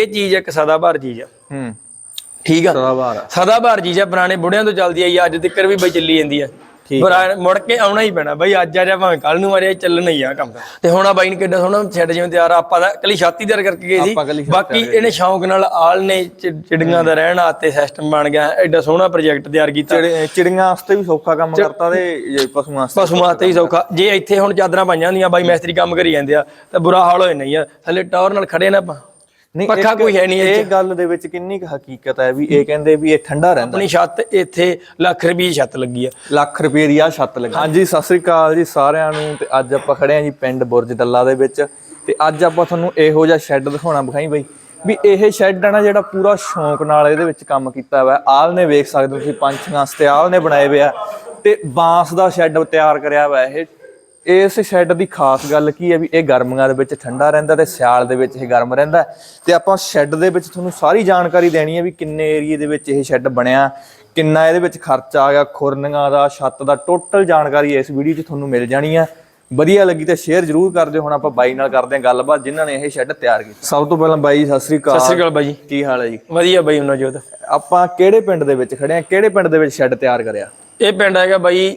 ਇਹ ਚੀਜ਼ ਇੱਕ ਸਦਾਬਹਾਰ ਚੀਜ਼ ਆ। ਹੂੰ। ਠੀਕ ਆ? ਸਦਾਬਹਾਰ ਆ। ਸਦਾਬਹਾਰ ਚੀਜ਼ ਆ ਪੁਰਾਣੇ ਬੁੜਿਆਂ ਤੋਂ ਚੱਲਦੀ ਆਈ ਆ, ਅੱਜ ਤੱਕ ਵੀ ਬਈ ਚੱਲੀ ਜਾਂਦੀ ਆ। ਪਰ ਮੁੜ ਕੇ ਆਉਣਾ ਹੀ ਪੈਣਾ ਬਈ ਅੱਜ ਆ ਜਾ ਭਾਵੇਂ ਕੱਲ ਨੂੰ ਆ ਰਿਹਾ ਚੱਲਣਾ ਹੀ ਆ ਕੰਮ। ਤੇ ਹੁਣ ਆ ਬਾਈ ਨੇ ਕਿੱਡਾ ਸੋਹਣਾ ਛੱਡ ਜਿਵੇਂ ਤਿਆਰ ਆ, ਆਪਾਂ ਦਾ ਕੱਲੀ ਛਾਤੀ ਤਿਆਰ ਕਰਕੇ ਗਏ ਸੀ। ਬਾਕੀ ਇਹਨੇ ਸ਼ੌਂਕ ਨਾਲ ਆਲ ਨੇ ਚਿੜੀਆਂ ਦਾ ਰਹਿਣ ਆਤੇ ਸਿਸਟਮ ਬਣ ਗਿਆ ਐਡਾ ਸੋਹਣਾ ਪ੍ਰੋਜੈਕਟ ਤਿਆਰ ਕੀਤਾ। ਚਿੜੀ- ਚਿੜੀਆਂ ਵਾਸਤੇ ਵੀ ਸੌਖਾ ਕੰਮ ਕਰਤਾ ਤੇ ਪਸ਼ੂਆਂ ਵਾਸਤੇ ਪਸ਼ੂਆਂ ਤੇ ਹੀ ਸੌਖਾ ਜੇ ਇੱਥੇ ਹੁਣ ਚਾਦਰਾਂ ਪਾਈਆਂ ਹੁੰਦੀਆਂ ਬਾਈ ਮੈਸਤਰੀ ਕੰਮ ਕਰੀ ਜਾਂਦੇ ਆ ਤਾਂ ਬੁਰਾ ਹਾਲ ਹੋ ਜਾਣਾ ਹੀ ਆ। ਥੱਲੇ ਟਾਵਰ ਨਾਲ ਖੜੇ ਨਾ ਆਪਾਂ। ਨਹੀਂ ਪੱਖਾ ਕੋਈ ਹੈ ਨਹੀਂ ਇਹ ਗੱਲ ਦੇ ਵਿੱਚ ਕਿੰਨੀ ਕੁ ਹਕੀਕਤ ਹੈ ਵੀ ਇਹ ਕਹਿੰਦੇ ਵੀ ਇਹ ਠੰਡਾ ਰਹਿੰਦਾ ਆਪਣੀ ਛੱਤ ਇੱਥੇ ਲੱਖ ਰੁਪਏ ਛੱਤ ਲੱਗੀ ਆ। ਲੱਖ ਰੁਪਏ ਦੀ ਆ ਛੱਤ ਲੱਗੀ। ਹਾਂਜੀ ਸਤਿ ਸ੍ਰੀ ਅਕਾਲ ਜੀ ਸਾਰਿਆਂ ਨੂੰ ਤੇ ਅੱਜ ਆਪਾਂ ਖੜੇ ਆਂ ਜੀ ਪਿੰਡ ਬੁਰਜ ਦੱਲਾ ਦੇ ਵਿੱਚ ਤੇ ਅੱਜ ਆਪਾਂ ਤੁਹਾਨੂੰ ਇਹੋ ਜਿਹਾ ਸ਼ੈੱਡ ਦਿਖਾਉਣਾ ਵਿਖਾਈ ਬਈ ਵੀ ਇਹ ਸ਼ੈੱਡ ਆ ਨਾ ਜਿਹੜਾ ਪੂਰਾ ਸ਼ੌਂਕ ਨਾਲ ਇਹਦੇ ਵਿੱਚ ਕੰਮ ਕੀਤਾ ਹੋਇਆ। ਆਲ ਨੇ ਵੇਖ ਸਕਦੇ ਤੁਸੀਂ ਪੰਛੀਆਂ ਵਾਸਤੇ ਆਲ ਨੇ ਬਣਾਏ ਹੋਏ ਆ ਤੇ ਬਾਂਸ ਦਾ ਸ਼ੈੱਡ ਤਿਆਰ ਕਰਿਆ ਹੋਇਆ ਇਹ। ਇਸ ਸ਼ੈੱਡ ਦੀ ਖਾਸ ਗੱਲ ਕੀ ਹੈ ਵੀ ਇਹ ਗਰਮੀਆਂ ਦੇ ਵਿੱਚ ਠੰਡਾ ਰਹਿੰਦਾ ਤੇ ਸਿਆਲ ਦੇ ਵਿੱਚ ਇਹ ਗਰਮ ਰਹਿੰਦਾ ਤੇ ਆਪਾਂ ਸ਼ੈੱਡ ਦੇ ਵਿੱਚ ਤੁਹਾਨੂੰ ਸਾਰੀ ਜਾਣਕਾਰੀ ਦੇਣੀ ਹੈ ਵੀ ਕਿੰਨੇ ਏਰੀਏ ਦੇ ਵਿੱਚ ਇਹ ਸ਼ੈੱਡ ਬਣਿਆ ਕਿੰਨਾ ਇਹਦੇ ਵਿੱਚ ਖਰਚਾ ਆ ਗਿਆ ਖੁਰਨੀਆਂ ਦਾ ਛੱਤ ਦਾ ਟੋਟਲ ਜਾਣਕਾਰੀ ਇਸ ਵੀਡੀਓ 'ਚ ਤੁਹਾਨੂੰ ਮਿਲ ਜਾਣੀ ਆ ਵਧੀਆ ਲੱਗੀ ਤਾਂ ਸ਼ੇਅਰ ਜ਼ਰੂਰ ਕਰ ਦਿਓ ਹੁਣ ਆਪਾਂ ਬਾਈ ਨਾਲ ਕਰਦੇ ਹਾਂ ਗੱਲਬਾਤ ਜਿਨ੍ਹਾਂ ਨੇ ਇਹ ਸ਼ੈੱਡ ਤਿਆਰ ਕੀਤਾ। ਸਭ ਤੋਂ ਪਹਿਲਾਂ ਬਾਈ ਸਤਿ ਸ੍ਰੀ ਸਤਿ ਅਕਾਲ ਸ਼੍ਰੀ ਅਕਾਲ ਬਾਈ। ਜੀ ਕੀ ਹਾਲ ਹੈ ਜੀ? ਵਧੀਆ ਬਾਈ ਉਹਨਾਂ ਜੋਤ। ਆਪਾਂ ਕਿਹੜੇ ਪਿੰਡ ਦੇ ਵਿੱਚ ਖੜੇ ਆ ਕਿਹੜੇ ਪਿੰਡ ਦੇ ਵਿੱਚ ਸ਼ੈੱਡ ਤਿਆਰ ਕਰਿਆ? ਇਹ ਪਿੰਡ ਹੈਗਾ ਬਾਈ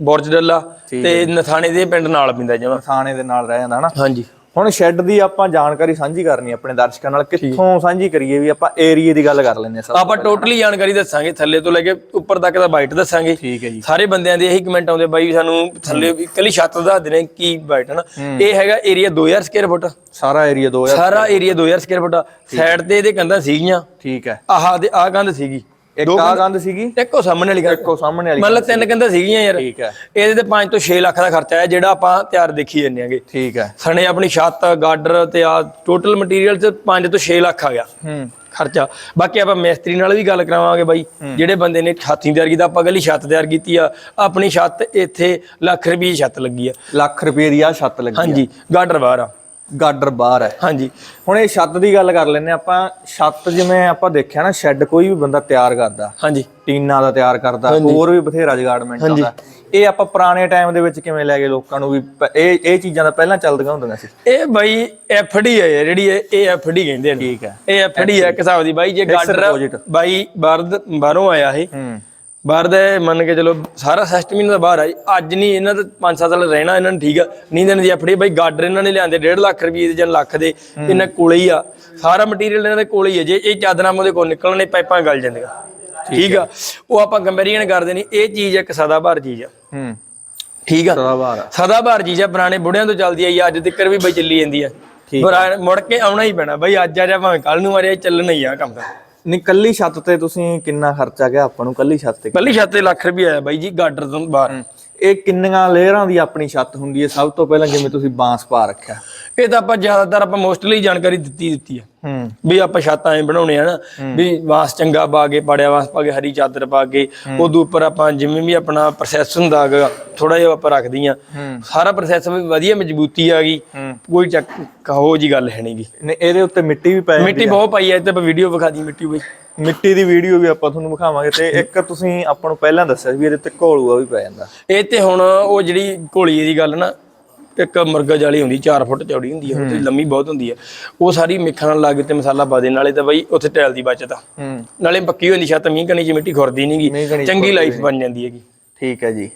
ਬੁਰਜ ਡੱਲਾ ਤੇ ਨਥਾਣੇ ਦੇ ਪਿੰਡ ਨਾਲ ਪਿੰਦਾ ਜਮਾ। ਥਾਣੇ ਦੇ ਨਾਲ ਰਹਿ ਜਾਂਦਾ ਹਨਾ। ਹਾਂਜੀ। ਹੁਣ ਸ਼ੈੱਡ ਦੀ ਆਪਾਂ ਜਾਣਕਾਰੀ ਸਾਂਝੀ ਕਰਨੀ ਆਪਣੇ ਦਰਸ਼ਕਾਂ ਨਾਲ ਕਿੱਥੋਂ ਸਾਂਝੀ ਕਰੀਏ ਵੀ ਆਪਾਂ ਏਰੀਏ ਦੀ ਗੱਲ ਕਰ ਲੈਂਦੇ ਸਭ ਆਪਾਂ ਟੋਟਲੀ ਜਾਣਕਾਰੀ ਦੱਸਾਂਗੇ ਥੱਲੇ ਤੋਂ ਲੈ ਕੇ ਉੱਪਰ ਤੱਕ ਦਾ ਬਾਈਟ ਦੱਸਾਂਗੇ। ਠੀਕ ਹੈ ਜੀ। ਸਾਰੇ ਬੰਦਿਆਂ ਦੇ ਇਹੀ ਕਮੈਂਟ ਆਉਂਦੇ ਬਾਈ ਸਾਨੂੰ ਥੱਲੇ ਇਕੱਲੀ ਛੱਤ ਦਾ ਦੇਣੇ ਕੀ ਬਾਈਟ ਹੈ। ਨਾ ਇਹ ਹੈਗਾ ਏਰੀਆ 2000 ਸਕੁਅਰ ਫੁੱਟ ਸਾਰਾ ਏਰੀਆ 2000 ਸਾਰਾ ਏਰੀਆ 2000 ਸਕੁਅਰ ਫੁੱਟ ਸਾਈਡ ਤੇ ਇਹਦੇ ਕੰਧਾਂ ਸੀਗੀਆਂ। ਠੀਕ ਹੈ। ਆਹ ਦੇ ਆਹ ਕੰਧ ਸੀਗੀ। ਇੱਕ ਆ ਗੰਦ ਸੀਗੀ ਇੱਕੋ ਸਾਹਮਣੇ ਵਾਲੀ ਇੱਕੋ ਸਾਹਮਣੇ ਵਾਲੀ ਮਤਲਬ ਤਿੰਨ ਕੰਧਾਂ ਸੀਗੀਆਂ ਯਾਰ। ਠੀਕ ਹੈ। ਇਹਦੇ ਤੇ 5 ਤੋਂ 6 ਲੱਖ ਦਾ ਖਰਚਾ ਆਇਆ ਜਿਹੜਾ ਆਪਾਂ ਤਿਆਰ ਦੇਖੀ ਜੰਨੇ ਆਗੇ। ਠੀਕ ਹੈ। ਸਣੇ ਆਪਣੀ ਛੱਤ ਗਾਡਰ ਤੇ ਆ ਟੋਟਲ ਮਟੀਰੀਅਲ ਚ 5 ਤੋਂ 6 ਲੱਖ ਆ ਗਿਆ। ਹੂੰ। ਖਰਚਾ। ਬਾਕੀ ਆਪਾਂ ਮਿਸਤਰੀ ਨਾਲ ਵੀ ਗੱਲ ਕਰਾਵਾਂਗੇ ਬਾਈ। ਜਿਹੜੇ ਬੰਦੇ ਨੇ ਛੱਤ ਤਿਆਰ ਕੀਤਾ ਆਪਾਂ ਗੱਲੀ ਛੱਤ ਤਿਆਰ ਕੀਤੀ ਆ। ਆਪਣੀ ਛੱਤ ਇੱਥੇ ਲੱਖ ਰੁਪਏ ਦੀ ਛੱਤ ਲੱਗੀ ਆ। ਲੱਖ ਰੁਪਏ ਦੀ ਆ ਛੱਤ ਲੱਗੀ ਹਾਂਜੀ ਗਾਡਰ ਬਾਹਰ ਆ। ਗਾਡਰ ਬਾਹਰ ਹੈ। ਹਾਂਜੀ। ਹੁਣ ਇਹ ਛੱਤ ਦੀ ਗੱਲ ਕਰ ਹਾਂ। ਆਪਾਂ ਛੱਤ ਜਿਵੇਂ ਆਪਾਂ ਦੇਖਿਆ ਨਾ ਸ਼ੈੱਡ ਕੋਈ ਵੀ ਬੰਦਾ ਤਿਆਰ ਕਰਦਾ। ਹਾਂਜੀ। ਟੀਨਾ ਦਾ ਤਿਆਰ ਕਰਦਾ ਹੋਰ ਵੀ ਬਥੇਰਾ ਜਗਾਰਡਮੈਂਟ ਆਉਂਦਾ ਇਹ ਆਪਾਂ ਪੁਰਾਣੇ ਟਾਈਮ ਦੇ ਵਿੱਚ ਕਿਵੇਂ ਲੈ ਗਏ ਲੋਕਾਂ ਨੂੰ ਵੀ ਇਹ ਇਹ ਚੀਜ਼ਾਂ ਦਾ ਪਹਿਲਾਂ ਚੱਲਦੀਆਂ ਹੁੰਦੀਆਂ ਸੀ। ਇਹ ਬਾਈ ਐਫਡੀ ਹੈ ਜਿਹੜੀ ਇਹ ਐਫਡੀ ਕਹਿੰਦੇ ਨੇ ਠੀਕ ਹੈ। ਇਹ ਐਫਡੀ ਹੈ ਇੱਕ ਹਿਸਾਬ ਦੀ ਬਾਈ ਜੇ ਗਾਡਰ। ਬਾਈ ਬਾਹਰ ਆਇਆ ਇਹ ਹੂੰ। ਬਾਹਰ ਦਾ ਇਹ ਮੰਨ ਕੇ ਚਲੋ ਸਾਰਾ ਸਿਸਟਮ ਇਹਨਾਂ ਦਾ ਬਾਹਰ ਆ ਜੀ। ਅੱਜ ਨਹੀਂ ਇਹਨਾਂ ਦਾ 5-7 ਸਾਲ ਰਹਿਣਾ ਇਹਨਾਂ ਨੂੰ ਠੀਕ ਆ। ਨਹੀਂ ਦੇਣ ਦੀ ਐਫਡੀ ਬਾਈ ਗਾਡਰ ਇਹਨਾਂ ਨੇ ਲਿਆਂਦੇ 1.5 ਲੱਖ ਰੁਪਏ ਦੇ ਜਾਂ ਲੱਖ ਦੇ ਇਹਨਾਂ ਕੋਲੇ ਹੀ ਆ। ਸਾਰਾ ਮਟੀਰੀਅਲ ਇਹਨਾਂ ਦੇ ਕੋਲੇ ਹੀ ਹੈ ਜੇ ਇਹ ਚਾਦਰਾਂ ਉਹਦੇ ਕੋਲ ਨਿਕਲਣੇ ਪਾਈਪਾਂ ਗਲ ਜਾਂਦੀਆਂ। ਠੀਕ ਆ। ਉਹ ਆਪਾਂ ਕੰਪੈਰੀਜ਼ਨ ਕਰਦੇ ਨਹੀਂ ਇਹ ਚੀਜ਼ ਇੱਕ ਸਦਾਬਹਾਰ ਚੀਜ਼ ਆ। ਹੂੰ। ਠੀਕ ਆ। ਸਦਾ ਬਾਹਰ ਸਦਾਬਹਾਰ ਚੀਜ਼ ਆ। ਪੁਰਾਣੇ ਬੁੜਿਆਂ ਤੋਂ ਚੱਲਦੀ ਆਈ ਆ, ਅੱਜ ਤੱਕ ਵੀ ਬਈ ਚੱਲੀ ਜਾਂਦੀ ਆ। ਪਰ ਆ- ਮੁੜ ਕੇ ਆਉਣਾ ਹੀ ਪੈਣਾ। ਬਈ ਅੱਜ ਆ ਜਾ ਭਾਵੇਂ ਕੱਲ ਨੂੰ ਆ ਰਿਹਾ ਚੱਲਣਾ ਹੀ ਆ ਕੰਮ ਦਾ ਨਹੀਂ ਕੱਲੀ ਛੱਤ ਤੇ ਤੁਸੀਂ ਕਿੰਨਾ ਖਰਚਾ ਗਿਆ ਆਪਾਂ ਨੂੰ ਕੱਲੀ ਛੱਤ ਤੇ ਪਹਿਲੀ ਛੱਤ ਤੇ ਲੱਖ ਰੁਪਏ ਆਇਆ ਬਾਈ ਜੀ ਗਾਡਰ ਤੋਂ ਬਾਹਰ। ਇਹ ਕਿੰਨੀਆਂ ਲੇਅਰਾਂ ਦੀ ਆਪਣੀ ਛੱਤ ਹੁੰਦੀ ਹੈ? ਸਭ ਤੋਂ ਪਹਿਲਾਂ ਜਿਵੇਂ ਤੁਸੀਂ ਬਾਂਸ ਪਾ ਰੱਖਿਆ। ਇਹ ਤਾਂ ਆਪਾਂ ਜ਼ਿਆਦਾਤਰ ਆਪਾਂ ਮੋਸਟਲੀ ਜਾਣਕਾਰੀ ਦਿੱਤੀ ਦਿੱਤੀ ਹੂੰ। ਵੀ ਆਪਾਂ ਛੱਤਾਂ ਐ ਬਣਾਉਣੇ ਆ ਨਾ ਵੀ ਵਾਸ ਚੰਗਾ ਪਾ ਕੇ ਪੜਿਆ ਵਾਸ ਪਾ ਕੇ ਹਰੀ ਚਾਦਰ ਪਾ ਕੇ ਉਦੋਂ ਉੱਪਰ ਆਪਾਂ ਜਿਵੇਂ ਵੀ ਆਪਣਾ ਪ੍ਰੋਸੈਸ ਹੁੰਦਾ ਹੈਗਾ ਥੋੜਾ ਜਿਹਾ ਆਪਾਂ ਰੱਖਦੀਆਂ ਸਾਰਾ ਪ੍ਰੋਸੈਸ ਵੀ ਵਧੀਆ ਮਜ਼ਬੂਤੀ ਆ ਗਈ ਕੋਈ ਚੱਕ ਕਹੋ ਜੀ ਗੱਲ ਹੈ ਨਹੀਂਗੀ ਨੇ ਇਹਦੇ ਉੱਤੇ ਮਿੱਟੀ ਵੀ ਪੈ ਮਿੱਟੀ ਬਹੁਤ ਪਾਈ ਐ ਤੇ ਆਪਾਂ ਵੀਡੀਓ ਵਿਖਾ ਦੀ ਮਿੱਟੀ ਬਈ। ਮਿੱਟੀ ਦੀ ਵੀਡੀਓ ਵੀ ਆਪਾਂ ਤੁਹਾਨੂੰ ਵਿਖਾਵਾਂਗੇ ਤੇ ਇੱਕ ਤੁਸੀਂ ਆਪਾਂ ਨੂੰ ਪਹਿਲਾਂ ਦੱਸਿਆ ਸੀ ਵੀ ਇਹਦੇ ਉੱਤੇ ਘੋਲੂਆ ਵੀ ਪੈ ਜਾਂਦਾ। ਇਹ ਤੇ ਹੁਣ ਉਹ ਜਿਹੜੀ ਘੋਲੀ ਦੀ ਗੱਲ ਨਾ ਇੱਕ ਮੁਰਗਾ ਜਾਲੀ ਹੁੰਦੀ 4 ਫੁੱਟ ਚੌੜੀ ਹੁੰਦੀ ਹੈ। ਤੇ ਲੰਮੀ ਬਹੁਤ ਹੁੰਦੀ ਹੈ ਉਹ ਸਾਰੀ ਮਿੱਖਾਂ ਨਾਲ ਲਾ ਕੇ ਤੇ ਮਸਾਲਾ ਪਾ ਦੇ ਨਾਲੇ ਤਾਂ ਬਈ ਉੱਥੇ ਟੈਲ ਦੀ ਬਚਤ ਆ। ਨਾਲੇ ਪੱਕੀ ਹੁੰਦੀ ਛੱਤ ਮੀਂਹ ਕਣੀ ਚ ਮਿੱਟੀ ਖੁਰਦੀ ਨਹੀਂਗੀ ਚੰਗੀ ਲਾਈਫ ਬਣ ਜਾਂਦੀ ਹੈਗੀ। ਠੀਕ ਹੈ ਜੀ।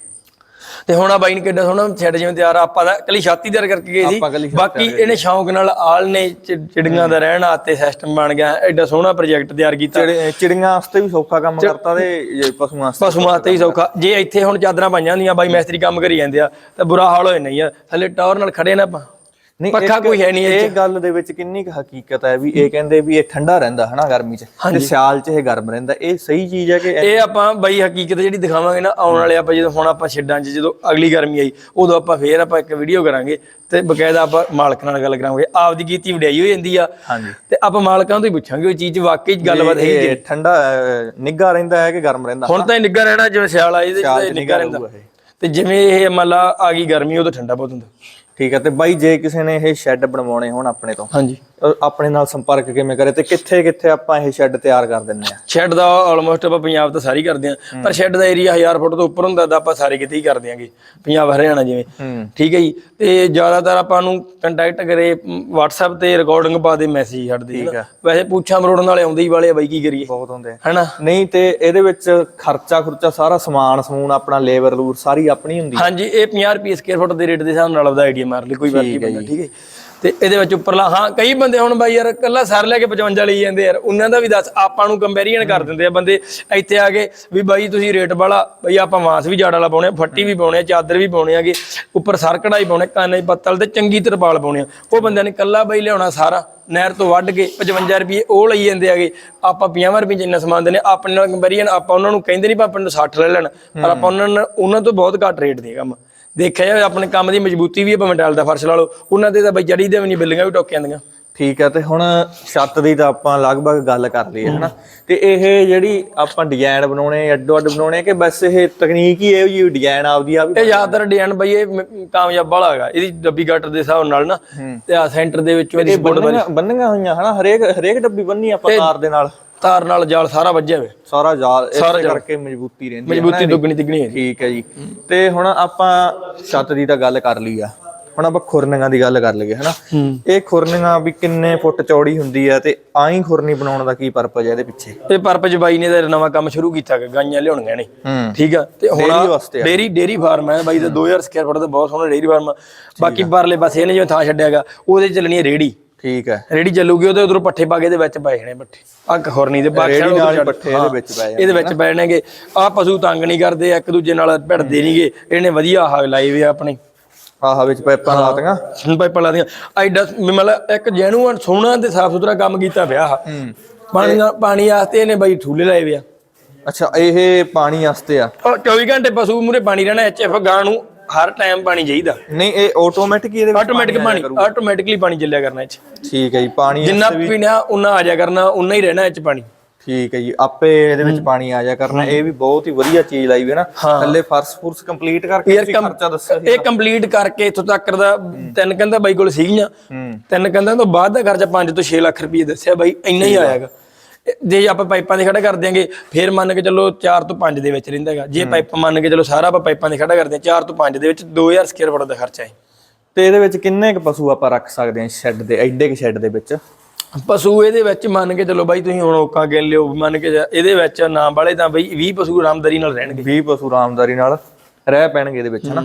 ਤੇ ਹੁਣ ਆ ਬਾਈ ਨੇ ਕਿੱਡਾ ਸੋਹਣਾ ਛੱਡ ਜਿਵੇਂ ਤਿਆਰ ਆ, ਆਪਾਂ ਦਾ ਕੱਲੀ ਛਾਤੀ ਤਿਆਰ ਕਰਕੇ ਗਏ ਸੀ। ਬਾਕੀ ਇਹਨੇ ਸ਼ੌਂਕ ਨਾਲ ਆਲ ਨੇ ਚਿੜੀਆਂ ਦਾ ਰਹਿਣ ਆਤੇ ਸਿਸਟਮ ਬਣ ਗਿਆ ਐਡਾ ਸੋਹਣਾ ਪ੍ਰੋਜੈਕਟ ਤਿਆਰ ਕੀਤਾ। ਚਿੜੀ- ਚਿੜੀਆਂ ਵਾਸਤੇ ਵੀ ਸੌਖਾ ਕੰਮ ਕਰਤਾ ਤੇ ਪਸ਼ੂਆਂ ਵਾਸਤੇ ਪਸ਼ੂਆਂ ਤੇ ਹੀ ਸੌਖਾ। ਜੇ ਇੱਥੇ ਹੁਣ ਚਾਦਰਾਂ ਪਾਈਆਂ ਹੁੰਦੀਆਂ ਬਾਈ ਮੈਸਤਰੀ ਕੰਮ ਕਰੀ ਜਾਂਦੇ ਆ ਤਾਂ ਬੁਰਾ ਹਾਲ ਹੋ ਜਾਣਾ ਹੀ ਆ। ਥੱਲੇ ਟਾਵਰ ਨਾਲ ਖੜੇ ਨਾ ਆਪਾਂ। ਨਹੀਂ ਪੱਖਾ ਕੋਈ ਹੈ ਨਹੀਂ ਇਹ ਗੱਲ ਦੇ ਵਿੱਚ ਕਿੰਨੀ ਕੁ ਹਕੀਕਤ ਹੈ ਵੀ ਇਹ ਕਹਿੰਦੇ ਵੀ ਇਹ ਠੰਡਾ ਰਹਿੰਦਾ ਹਨਾ ਗਰਮੀ 'ਚ ਤੇ ਸਿਆਲ 'ਚ ਇਹ ਗਰਮ ਰਹਿੰਦਾ। ਇਹ ਸਹੀ ਚੀਜ਼ ਹੈ ਕਿ ਇਹ ਆਪਾਂ ਬਈ ਹਕੀਕਤ ਜਿਹੜੀ ਦਿਖਾਵਾਂਗੇ ਨਾ ਆਉਣ ਵਾਲੇ ਆਪਾਂ ਜਦੋਂ ਹੁਣ ਆਪਾਂ ਛੱਡਾਂ 'ਚ ਜਦੋਂ ਅਗਲੀ ਗਰਮੀ ਆਈ ਉਦੋਂ ਆਪਾਂ ਫੇਰ ਆਪਾਂ ਇੱਕ ਵੀਡੀਓ ਕਰਾਂਗੇ ਤੇ ਬਕਾਇਦਾ ਆਪਾਂ ਮਾਲਕ ਨਾਲ ਗੱਲ ਕਰਾਂਗੇ। ਆਪਦੀ ਕੀਤੀ ਵਡਿਆਈ ਹੋ ਜਾਂਦੀ ਆ। ਹਾਂਜੀ। ਤੇ ਆਪਾਂ ਮਾਲਕਾਂ ਤੋਂ ਹੀ ਪੁੱਛਾਂਗੇ ਉਹ ਚੀਜ਼ ਵਾਕਈ ਗੱਲਬਾਤ ਹੈ ਇਹ ਠੰਡਾ ਨਿੱਘਾ ਰਹਿੰਦਾ ਹੈ ਕਿ ਗਰਮ ਰਹਿੰਦਾ? ਹੁਣ ਤਾਂ ਇਹ ਨਿੱਘਾ ਰਹਿਣਾ ਜਿਵੇਂ ਸਿਆਲ ਆਈ ਤੇ ਨਿੱਘਾ ਰਹਿੰਦਾ। ਤੇ ਜਿਵੇਂ ਇਹ ਮੰਨ ਲਾ ਆ ਗਈ ਗਰਮੀ ਉਦੋਂ ਠੰਡਾ ਬਹੁਤ ਹੁੰਦਾ। ਠੀਕ ਹੈ ਤੇ ਬਾਈ ਜੇ ਕਿਸੇ ਨੇ ਇਹ ਸ਼ੈੱਡ ਬਣਵਾਉਣੇ ਹੋਣ ਆਪਣੇ ਤੋਂ ਹਾਂਜੀ। ਆਪਣੇ ਨਾਲ ਸੰਪਰਕ ਕਿਵੇਂ ਕਰੇ ਤੇ ਕਿੱਥੇ ਕਿੱਥੇ ਆਪਾਂ ਇਹ ਸ਼ੈੱਡ ਤਿਆਰ ਕਰ ਦਿੰਨੇ ਆ ਸ਼ੈੱਡ ਦਾ ਆਲਮੋਸਟ ਆਪਾਂ ਪੰਜਾਬ ਤਾਂ ਸਾਰੀ ਕਰਦੇ ਆ ਪਰ ਸ਼ੈੱਡ ਦਾ ਏਰੀਆ 1000 ਫੁੱਟ ਤੋਂ ਉੱਪਰ ਹੁੰਦਾ ਤਾਂ ਆਪਾਂ ਸਾਰੇ ਕਿਤੇ ਹੀ ਕਰ ਦਿਆਂਗੇ ਪੰਜਾਬ ਹਰਿਆਣਾ ਜਿਵੇਂ। ਹੂੰ। ਠੀਕ ਹੈ ਜੀ ਤੇ ਜ਼ਿਆਦਾਤਰ ਆਪਾਂ ਨੂੰ ਕੰਟੈਕਟ ਕਰੇ ਮ, WhatsApp ਤੇ ਰਿਕਾਰਡਿੰਗ ਪਾ ਦੇ ਮੈਸੇਜ ਠੀਕ ਹੈ। ਆ। ਵੈਸੇ ਪੁੱਛਾਂ ਮਰੋੜਨ ਵਾਲੇ ਆਉਂਦੇ ਹੀ ਵਾਲੇ ਆ ਬਾਈ ਕੀ ਕਰੀਏ? ਬਹੁਤ ਹੁੰਦੇ ਆ। ਹੈਨਾ? ਨਹੀਂ ਤੇ ਇਹਦੇ ਵਿੱਚ ਖਰਚਾ ਖੁਰਚਾ ਸਾਰਾ ਸਮਾਨ ਸਮੂਨ ਆਪਣਾ ਲੇਬਰ ਲੂਰ ਸਾਰੀ ਆਪਣੀ ਹੁੰਦੀ ਹਾਂਜੀ ਇਹ 50 ਰੁਪਏ ਸਕੁਅਰ ਫੁੱਟ ਦੇ ਰੇਟ ਦੇ ਹਿਸਾਬ ਨਾਲ ਆਪਦਾ ਆਈਡੀਆ ਮਾਰ ਲਈ ਕੋਈ ਬਾਕੀ ਬੰਦਾ ਠੀਕ ਹੈ ਤੇ ਇਹਦੇ ਵਿੱਚ ਉੱਪਰਲਾ ਹਾਂ ਕਈ ਬੰਦੇ ਹੁਣ ਬਾਈ ਯਾਰ ਕੱਲਾ ਸਰ ਲੈ ਕੇ 55 ਲਈ ਜਾਂਦੇ ਯਾਰ ਉਹਨਾਂ ਦਾ ਵੀ ਦੱਸ ਆਪਾਂ ਨੂੰ ਕੰਪੈਰੀਜ਼ਨ ਕਰ ਦਿੰਦੇ ਆ ਬੰਦੇ ਇੱਥੇ ਆ ਕੇ ਵੀ ਬਾਈ ਤੁਸੀਂ ਰੇਟ ਵਾਲਾ ਬਈ ਆਪਾਂ ਮਾਸ ਵੀ ਜਾੜ ਵਾਲਾ ਪਾਉਣੇ ਫੱਟੀ ਵੀ ਪਾਉਣੇ ਚਾਦਰ ਵੀ ਪਾਉਣੇ ਆਗੇ ਉੱਪਰ ਸਰ ਕਢਾਈ ਪਾਉਣੇ ਕੰਨ 'ਚ ਪੱਤਲ ਤੇ ਚੰਗੀ ਤਰਪਾਲ ਪਾਉਣੇ ਆ। ਉਹ ਬੰਦਿਆਂ ਨੇ ਕੱਲਾ ਬਾਈ ਲਿਆਉਣਾ ਸਾਰਾ ਨਹਿਰ ਤੋਂ ਵੱਢ ਕੇ 55 ਰੁਪਏ ਉਹ ਲਈ ਜਾਂਦੇ ਆਗੇ ਆਪਾਂ 50 ਰੁਪਏ ਇੰਨਾ ਸਮਾਨ ਦਿੰਦੇ ਆਪਣੇ ਨਾਲ ਕੰਪੈਰੀਜ਼ਨ ਆਪਾਂ ਉਹਨਾਂ ਨੂੰ ਕਹਿੰਦੇ ਨਹੀਂ ਆਪਾਂ ਨੂੰ 60 ਲੈ ਲੈਣ ਪਰ ਆਪਾਂ ਉਹਨਾਂ ਨੂੰ ਉਹਨਾਂ ਤੋਂ ਬਹੁਤ ਘੱਟ ਰੇਟ ਦੇ ਕੰਮ। ਦੇਖਿਆ ਜਾਵੇ ਆਪਣੇ ਕੰਮ ਦੀ ਮਜ਼ਬੂਤੀ ਵੀ ਆਪਾਂ ਮਟਾਲ ਦਾ ਫਰਸ਼ ਲਾ ਲਓ। ਉਹਨਾਂ ਤੇ ਤਾਂ ਬਈ ਜੜੀ ਦੇ ਵੀ ਨਹੀਂ ਬਿੱਲੀਆਂ ਵੀ ਟੋਕ ਜਾਂਦੀਆਂ ਠੀਕ ਹੈ ਤੇ ਹੁਣ ਛੱਤ ਦੀ ਤਾਂ ਆਪਾਂ ਲਗਭਗ ਗੱਲ ਕਰ ਲਈ ਹੈ ਹਨਾ? ਤੇ ਇਹ ਜਿਹੜੀ ਆਪਾਂ ਡਿਜ਼ਾਈਨ ਬਣਾਉਣੇ ਅੱਡੋ ਅੱਡ ਬਣਾਉਣੇ ਕਿ ਬਸ ਇਹ ਤਕਨੀਕ ਹੀ ਇਹ ਜੀ ਡਿਜ਼ਾਈਨ ਆਪਦੀ ਆ ਵੀ ਇਹ ਜ਼ਿਆਦਾਤਰ ਡਿਜ਼ਾਈਨ ਬਈ ਇਹ ਕਾਮਯਾਬ ਵਾਲਾ ਹੈਗਾ। ਇਹਦੀ ਡੱਬੀ ਗੱਟ ਦੇ ਹਿਸਾਬ ਨਾਲ ਨਾ ਤੇ ਆ ਸੈਂਟਰ ਦੇ ਵਿੱਚ ਇਹਦੀ ਸਪੋਰਟ ਬੰਨੀਆਂ ਬੰਨੀਆਂ ਹੋਈਆਂ ਹਨਾ? ਹਰੇਕ ਹਰੇਕ ਡੱਬੀ ਬੰਨੀ ਆਪਾਂ ਤਾਰ ਦੇ ਨਾਲ। ਤਾਰ ਨਾਲ ਜਾਲ ਸਾਰਾ ਵੱਜਿਆ ਹੋਵੇ ਸਾਰਾ ਜਾਲ ਇਸੇ ਕਰਕੇ ਮਜ਼ਬੂਤੀ ਰਹਿੰਦੀ ਹੈ ਮਜ਼ਬੂਤੀ ਦੁੱਗਣੀ ਤਿੱਗਣੀ ਹੈ ਠੀਕ ਹੈ ਜੀ। ਤੇ ਹੁਣ ਆਪਾਂ ਛੱਤ ਦੀ ਤਾਂ ਗੱਲ ਕਰ ਲਈ ਆ। ਹੁਣ ਆਪਾਂ ਖੁਰਨੀਆਂ ਦੀ ਗੱਲ ਕਰ ਲਈਏ ਹਨਾ? ਹੂੰ। ਇਹ ਖੁਰਨੀਆਂ ਵੀ ਕਿੰਨੇ ਫੁੱਟ ਚੌੜੀ ਹੁੰਦੀ ਆ ਤੇ ਆਈ ਖੁਰਨੀ ਬਣਾਉਣ ਦਾ ਕੀ ਪਰਪਸ ਹੈ ਇਹਦੇ ਪਿੱਛੇ? ਇਹ ਪਰਪਜ ਬਾਈ ਨੇ ਤਾਂ ਨਵਾਂ ਕੰਮ ਸ਼ੁਰੂ ਕੀਤਾ ਹੈਗਾ ਗਾਈਆਂ ਲਿਆਉਣੀਆਂ ਨੇ। ਹੂੰ। ਠੀਕ ਆ? ਤੇ ਹੁਣ ਵਾਸਤੇ ਆ। ਡੇਰੀ ਡੇਰੀ ਫਾਰਮ ਹੈ ਬਾਈ ਦਾ 2000 ਸਕੁਅਰ ਫੁੱਟ ਦਾ ਬਹੁਤ ਸੋਹਣਾ ਡੇਰੀ ਫਾਰਮ ਬਾਕੀ ਪਰਲੇ ਪਾਸੇ ਇਹਨੇ ਜਿਵੇਂ ਥਾਂ ਛੱਡਿਆਗਾ ਉਹਦੇ 'ਚ ਚੱਲਣੀ ਹੈ ਰੇੜੀ। ਠੀਕ ਹੈ। ਰੇੜੀ ਚੱਲੂਗੀ ਉਹਦੇ ਉਧਰੋਂ ਪੱਠੇ ਪਾ ਕੇ ਇਹਦੇ ਵਿੱਚ ਪਏ ਜਾਣੇ ਪੱਠੇ। ਆ ਖੁਰਨੀ ਦੇ ਬਾਕੀ ਰੇਹੜੀ ਨਾਲ ਪੱਠੇ ਇਹਦੇ ਵਿੱਚ ਪੈ ਇਹਦੇ ਵਿੱਚ ਪੈ ਜਾਣਗੇ ਆ ਪਸ਼ੂ ਤੰਗ ਨਹੀਂ ਕਰਦੇ ਇੱਕ ਦੂਜੇ ਨਾਲ ਭਿੜਦੇ ਨਹੀਂਗੇ ਇਹਨੇ ਵਧੀਆ ਆਹ ਲਾਈ ਵੀ ਆਪਣੇ। ਆਹ ਵਿੱਚ ਪਾਈਪਾਂ ਲਾਤੀਆਂ? ਪਾਈਪਾਂ ਲਾ ਦੀਆਂ ਐਡਾ ਮਤਲਬ ਇੱਕ ਜੈਨੂਅਨ ਸੋਹਣਾ ਤੇ ਸਾਫ਼ ਸੁਥਰਾ ਕੰਮ ਕੀਤਾ ਪਿਆ ਆ ਪਾਣੀ ਪਾਣੀ ਆਸਤੇ ਇਹਨੇ ਬਾਈ ਠੂਲੇ ਲਾਏ ਵੇ ਆ। ਅੱਛਾ ਇਹ ਪਾਣੀ ਵਾਸਤੇ ਆ? ਉਹ 24 ਘੰਟੇ ਪਸ਼ੂ ਮੂਰੇ ਪਾਣੀ ਰਹਿਣਾ ਐਚਐਫ ਗਾਂ ਨੂੰ ਹਰ ਟਾਈਮ ਪਾਣੀ ਚਾਹੀਦਾ। ਨਹੀਂ ਇਹ ਆਟੋਮੈਟਿਕ ਹੀ ਇਹਦੇ ਵਿੱਚ ਆਟੋਮੈਟਿਕ ਪਾਣੀ ਆਟੋਮੈਟਿਕਲੀ ਪਾਣੀ ਚੱਲਿਆ ਕਰਨਾ ਇਹ ਚ। ਠੀਕ ਹੈ ਜੀ ਪਾਣੀ ਜਿੰਨਾ ਪੀਣਾ ਉਨਾ ਆ ਜਾ ਕਰਨਾ ਉਨਾ ਹੀ ਰਹਿਣਾ ਇਹ ਚ ਪਾਣੀ। ਠੀਕ ਹੈ ਜੀ ਆਪੇ ਇਹਦੇ ਵਿੱਚ ਪਾਣੀ ਆ ਜਾ ਕਰਨਾ। ਇਹ ਵੀ ਬਹੁਤ ਹੀ ਵਧੀਆ ਚੀਜ਼ ਲਾਈ ਵੀ ਹੈ ਨਾ। ਥੱਲੇ ਫਰਸ਼ ਫੁਰਸ ਕੰਪਲੀਟ ਕਰਕੇ ਤੁਸੀਂ ਖਰਚਾ ਦੱਸਿਆ ਸੀ ਇਹ ਕੰਪਲੀਟ ਕਰਕੇ ਇੱਥੋਂ ਤੱਕ ਦਾ ਤਿੰਨ ਕੰਧਾਂ ਬਾਈ ਕੋਲ ਸੀਗੀਆਂ। ਤਿੰਨ ਕੰਧਾਂ ਤੋਂ ਬਾਅਦ ਦਾ ਖਰਚਾ 5 ਤੋਂ 6 ਲੱਖ ਰੁਪਏ ਦੱਸਿਆ ਬਾਈ ਇੰਨਾ ਹੀ ਆਇਆਗਾ ਜੇ ਆਪਾਂ ਪਾਈਪਾਂ ਦੇ ਖੜਾ ਕਰ ਦਿਆਂਗੇ ਫਿਰ ਮੰਨ ਕੇ ਚੱਲੋ 4 ਤੋਂ 5 ਦੇ ਵਿੱਚ ਰਹਿੰਦਾ ਹੈਗਾ। ਜੇ ਪਾਈਪ ਮੰਨ ਕੇ ਚੱਲੋ ਸਾਰਾ ਆਪਾਂ ਪਾਈਪਾਂ ਦੇ ਖੜਾ ਕਰਦੇ ਹਾਂ 4 ਤੋਂ 5 ਦੇ ਵਿੱਚ 2000 ਸਕੁਅਰ ਫੁੱਟ ਦਾ ਖਰਚਾ ਹੈ। ਤੇ ਇਹਦੇ ਵਿੱਚ ਕਿੰਨੇ ਕੁ ਪਸ਼ੂ ਆਪਾਂ ਰੱਖ ਸਕਦੇ ਹਾਂ ਸ਼ੈੱਡ ਦੇ ਐਡੇ ਕੁ ਸ਼ੈੱਡ ਦੇ ਵਿੱਚ? ਪਸ਼ੂ ਇਹਦੇ ਵਿੱਚ ਮੰਨ ਕੇ ਚੱਲੋ ਬਾਈ ਤੁਸੀਂ ਹੁਣ ਔਕਾ ਗਿਣ ਲਿਓ ਮੰਨ ਕੇ ਇਹਦੇ ਵਿੱਚ ਨਾਮ ਵਾਲੇ ਤਾਂ ਬਈ 20 ਪਸ਼ੂ ਆਰਾਮਦਾਰੀ ਨਾਲ ਰਹਿਣਗੇ। 20 ਪਸ਼ੂ ਆਰਾਮਦਾਰੀ ਨਾਲ ਰਹਿ ਪੈਣਗੇ ਇਹਦੇ ਵਿੱਚ ਹਨਾ?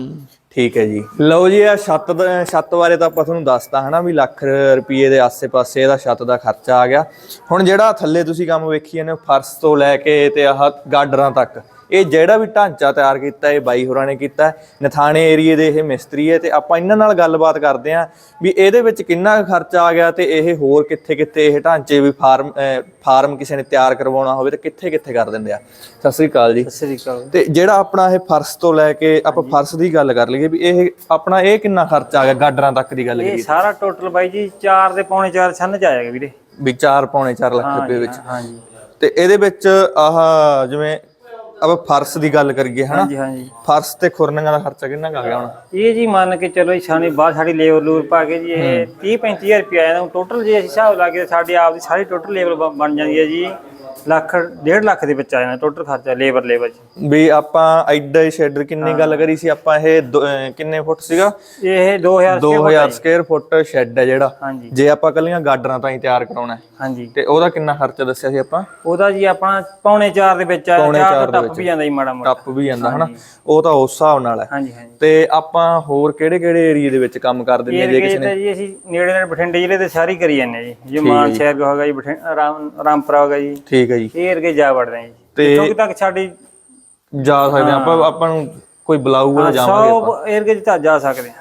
ਠੀਕ ਹੈ ਜੀ। ਲਓ ਜੀ ਇਹ ਛੱਤ ਛੱਤ ਬਾਰੇ ਤਾਂ ਆਪਾਂ ਤੁਹਾਨੂੰ ਦੱਸਤਾ ਹਨਾ ਵੀ ਲੱਖ ਰੁਪਏ ਦੇ ਆਸੇ-ਪਾਸੇ ਇਹਦਾ ਛੱਤ ਦਾ ਖਰਚਾ ਆ ਗਿਆ। ਹੁਣ ਜਿਹੜਾ ਥੱਲੇ ਤੁਸੀਂ ਕੰਮ ਵੇਖੀ ਜਾਂਦੇ ਹੋ, ਫਰਸ਼ ਤੋਂ ਲੈ ਕੇ ਤੇ ਆਹ ਗਾਡਰਾਂ ਤੱਕ। ਇਹ ਜਿਹੜਾ ਵੀ ਢਾਂਚਾ ਤਿਆਰ ਕੀਤਾ ਇਹ ਬਾਈ ਹੋਰਾਂ ਨੇ ਕੀਤਾ। ਨਥਾਣੇ ਏਰੀਏ ਦੇ ਇਹ ਮਿਸਤਰੀ ਹੈ ਤੇ ਆਪਾਂ ਇਹਨਾਂ ਨਾਲ ਗੱਲਬਾਤ ਕਰਦੇ ਆਂ ਵੀ ਇਹਦੇ ਵਿੱਚ ਕਿੰਨਾ ਖਰਚਾ ਆ ਗਿਆ ਤੇ ਇਹ ਹੋਰ ਕਿੱਥੇ-ਕਿੱਥੇ ਇਹ ਢਾਂਚੇ ਵੀ ਫਾਰਮ ਫਾਰਮ ਕਿਸੇ ਨੇ ਤਿਆਰ ਕਰਵਾਉਣਾ ਹੋਵੇ ਤੇ ਕਿੱਥੇ-ਕਿੱਥੇ ਕਰ ਦਿੰਦੇ ਆ। ਸਤਿ ਸ੍ਰੀ ਅਕਾਲ ਜੀ। ਸ੍ਰੀ ਅਕਾਲ। ਤੇ ਜਿਹੜਾ ਆਪਣਾ ਇਹ ਫਰਸ਼ ਤੋਂ ਲੈ ਕੇ ਆਪਾਂ ਫਰਸ਼ ਦੀ ਗੱਲ ਕਰ ਲਈਏ ਵੀ ਇਹ ਆਪਣਾ ਇਹ ਕਿੰਨਾ ਖਰਚਾ ਆ ਗਿਆ ਗਾਡਰਾਂ ਤੱਕ ਦੀ ਗੱਲ ਇਹ ਕਰੀਏ। ਸਾਰਾ ਟੋਟਲ ਬਾਈ ਜੀ 4 ਦੇ ਪੌਣੇ 4 ਛੰਨ ਚ ਆਏਗਾ ਵੀਰੇ। ਵੀ 4 ਪੌਣੇ 4 ਲੱਖ ਰੁਪਏ ਵਿੱਚ। ਹਾਂਜੀ। ਤੇ ਇਹਦੇ ਵਿੱਚ ਆਹ ਜਿਵੇਂ ਆਪਾਂ ਫਰਸ਼ ਦੀ ਗੱਲ ਕਰੀਏ ਹਨਾ? ਹਾਂਜੀ ਹਾਂਜੀ। ਫਰਸ਼ ਤੇ ਖੁਰਨੀਆਂ ਦਾ ਖਰਚਾ ਕਿੰਨਾ ਕੁ ਆ ਗਿਆ ਹੁਣ? ਇਹ ਜੀ ਮੰਨ ਕੇ ਚਲੋ ਜੀ ਸਾਡੀ ਬਾਹਰ ਸਾਡੀ ਲੇਬਰ ਲੂਰ ਪਾ ਕੇ ਜੀ ਇਹ 30 35000 ਰੁਪਏ ਆਇਆ ਟੋਟਲ ਜੇ ਅਸੀਂ ਹਿਸਾਬ ਲਾ ਕੇ ਸਾਡੀ ਆਪ ਦੀ ਸਾਰੀ ਟੋਟਲ ਲੇਬਰ ਬਣ ਜਾਂਦੀ ਹੈ ਜੀ। ਲੱਖ ਡੇਢ ਲੱਖ ਦੇ ਵਿੱਚ ਆ ਜਾਂਦਾ ਟੋਟਲ ਖਰਚਾ ਲੇਬਰ ਲੇਬਰ ਚ। ਵੀ ਆਪਾਂ ਐਡਾ ਹੀ ਸ਼ੈਡਰ ਕਿੰਨੀ ਗੱਲ ਕਰੀ ਸੀ ਆਪਾਂ ਇਹ ਦੋ- ਅਹ ਕਿੰਨੇ ਫੁੱਟ ਸੀਗਾ? ਇਹ 2000 2000 ਸਕੁਅਰ ਫੁੱਟ ਸ਼ੈਡ ਹੈ ਜਿਹੜਾ। ਹਾਂਜੀ। ਜੇ ਆਪਾਂ ਕੱਲੀਆਂ ਗਾਡਰਾਂ ਤਾਂ ਹੀ ਤਿਆਰ ਕਰਾਉਣਾ ਹੈ, ਹਾਂਜੀ। ਤੇ ਉਹਦਾ ਕਿੰਨਾ ਖਰਚਾ ਦੱਸਿਆ ਸੀ ਆਪਾਂ? ਉਹਦਾ ਜੀ ਆਪਣਾ ਪੌਣੇ 4 ਦੇ ਵਿੱਚ ਆਇਆ 4 ਤੋਂ ਟੱਪ ਵੀ ਜਾਂਦਾ ਜੀ ਮਾੜਾ ਮੋਟਾ। ਟੱਪ ਵੀ ਜਾਂਦਾ ਹਨਾ? ਉਹ ਤਾਂ ਉਸ ਹਿਸਾਬ ਨਾਲ ਹੈ। ਹਾਂਜੀ ਹਾਂਜੀ। ਤੇ ਆਪਾਂ ਹੋਰ ਕਿਹੜੇ ਕਿਹੜੇ ਏਰੀਆ ਦੇ ਵਿੱਚ ਕੰਮ ਕਰ ਦਿੰਦੇ ਹਾਂ ਜੇ ਇਹ ਤਾਂ ਜੀ ਅਸੀਂ ਨੇੜੇ ਨੇੜੇ ਬਠਿੰਡੇ ਜ਼ਿਲ੍ਹੇ ਦੇ ਸਾਰੀ ਕਰੀ ਜਾਂਦੇ ਜੀ। ਜੇ ਮਾਨ ਸ਼ਹਿਰ ਹੋ ਗਿਆ ਜੀ ਬਠਿੰਡਾ ਰਾਮ ਰਾਮਪੁਰਾ ਹੋ ਗਿਆ ਜੀ। ਠੀਕ ਹੈ ਜੀ। ਇਹ ਅਰਗੇ ਜਾ ਵੜਦੇ ਆ ਜੀ। ਤੇ- ਇੱਥੋਂ ਕੁ ਤੱਕ ਸਾਡੀ ਜਾ ਸਕਦੇ ਹਾਂ ਆਪਾਂ ਆਪਾਂ ਨੂੰ ਕੋਈ ਬੁਲਾਊਗਾ ਤਾਂ ਜਾਵਾਂਗੇ ਆਪਾਂ। 100 ਏਰਗੇ ਚ ਤਾਂ ਜਾ ਸਕਦੇ ਆ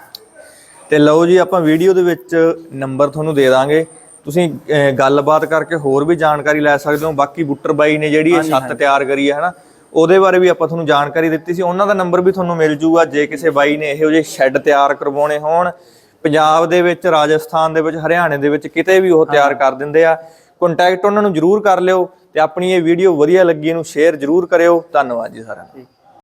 ਤੇ ਲਓ ਜੀ ਆਪਾਂ ਵੀਡੀਓ ਦੇ ਵਿੱਚ ਨੰਬਰ ਤੁਹਾਨੂੰ ਦੇ ਦਾਂਗੇ। ਤੁਸੀਂ ਅਹ, ਗੱਲਬਾਤ ਕਰਕੇ ਹੋਰ ਵੀ ਜਾਣਕਾਰੀ ਲੈ ਸਕਦੇ ਹੋ। ਬਾਕੀ ਬੁੱਟਰ ਬਾਈ ਨੇ ਜਿਹੜੀ ਇਹ ਛੱਤ ਤਿਆਰ ਕਰੀ ਹੈ ਹਨਾ? ਉਹਦੇ ਬਾਰੇ ਵੀ ਆਪਾਂ ਤੁਹਾਨੂੰ ਜਾਣਕਾਰੀ ਦਿੱਤੀ ਸੀ। ਉਹਨਾਂ ਦਾ ਨੰਬਰ ਵੀ ਤੁਹਾਨੂੰ ਮਿਲ ਜੂਗਾ। ਜੇ ਕਿਸੇ ਬਾਈ ਨੇ ਇਹੋ ਜਿਹੇ ਸ਼ੈੱਡ ਤਿਆਰ ਕਰਵਾਉਣੇ ਹੋਣ ਪੰਜਾਬ ਦੇ ਵਿੱਚ ਰਾਜਸਥਾਨ ਦੇ ਵਿੱਚ ਹਰਿਆਣੇ ਦੇ ਵਿੱਚ ਕਿਤੇ ਵੀ ਉਹ ਤਿਆਰ ਕਰ ਦਿੰਦੇ ਆ। ਕੰਟੈਕਟ ਉਹਨਾਂ ਨੂੰ ਜਰੂਰ ਕਰ ਲਿਓ ਤੇ ਆਪਣੀ ਇਹ ਵੀਡੀਓ ਵਧੀਆ ਲੱਗੀ, ਇਹਨੂੰ ਸ਼ੇਅਰ ਜਰੂਰ ਕਰਿਓ। ਧੰਨਵਾਦ ਜੀ ਸਾਰਿਆਂ ਦਾ।